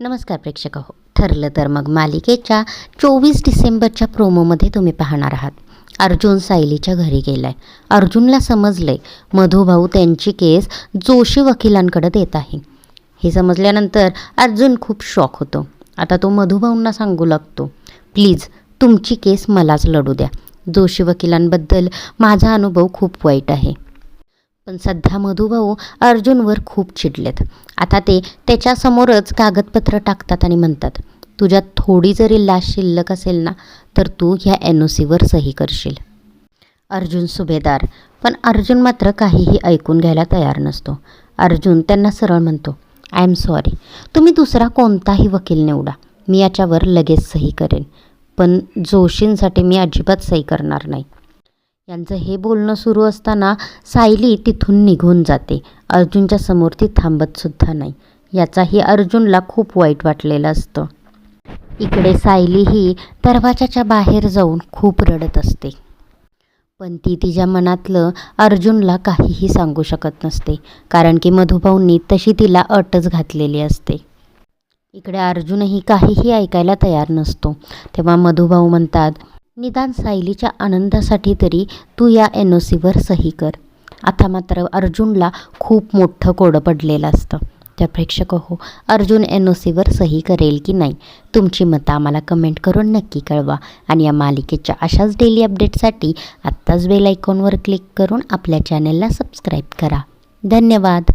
नमस्कार प्रेक्षक हो ठरलं तर मग मालिकेच्या चोवीस डिसेंबरच्या प्रोमोमध्ये तुम्ही पाहणार आहात. अर्जुन सायलीच्या घरी गेलाय. अर्जुनला समजलंय मधुभाऊ त्यांची केस जोशी वकिलांकडे देत आहे. हे समजल्यानंतर अर्जुन खूप शॉक होतो. आता तो मधुभाऊंना सांगू लागतो प्लीज तुमची केस मलाच लढू द्या. जोशी वकिलांबद्दल माझा अनुभव खूप वाईट आहे. पण सध्या मधुभाऊ अर्जुनवर खूप चिडलेत. आता ते त्याच्यासमोरच कागदपत्र टाकतात आणि म्हणतात तुझ्यात थोडी जरी लाश शिल्लक असेल ना तर तू ह्या एन ओ सीवर सही करशील. अर्जुन सुभेदार पण अर्जुन मात्र काहीही ऐकून घ्यायला तयार नसतो. अर्जुन त्यांना सरळ म्हणतो आय एम सॉरी तुम्ही दुसरा कोणताही वकील निवडा मी याच्यावर लगेच सही करेन पण जोशींसाठी मी अजिबात सही करणार नाही. यांचं हे बोलणं सुरू असताना सायली तिथून निघून जाते. अर्जुनच्या समोर ती थांबतसुद्धा नाही. याचाही अर्जुनला खूप वाईट वाटलेलं असतं. इकडे सायली ही दरवाजाच्या बाहेर जाऊन खूप रडत असते. पण ती तिच्या मनातलं अर्जुनला काहीही सांगू शकत नसते कारण की मधुभाऊंनी तशी तिला अटच घातलेली असते. इकडे अर्जुनही काहीही ऐकायला तयार नसतो. तेव्हा मधुभाऊ म्हणतात निदान सायलीच्या आनंदासाठी तरी तू या एन ओ सीवर सही कर. आता मात्र अर्जुनला खूप मोठं कोडं पडलेलं असतं. त्या प्रेक्षक हो अर्जुन एन ओ सीवर सही करेल की नाही? तुमची मतं आम्हाला कमेंट करून नक्की कळवा आणि या मालिकेच्या अशाच डेली अपडेटसाठी आत्ताच बेल आयकॉनवर क्लिक करून आपल्या चॅनेलला सबस्क्राईब करा. धन्यवाद!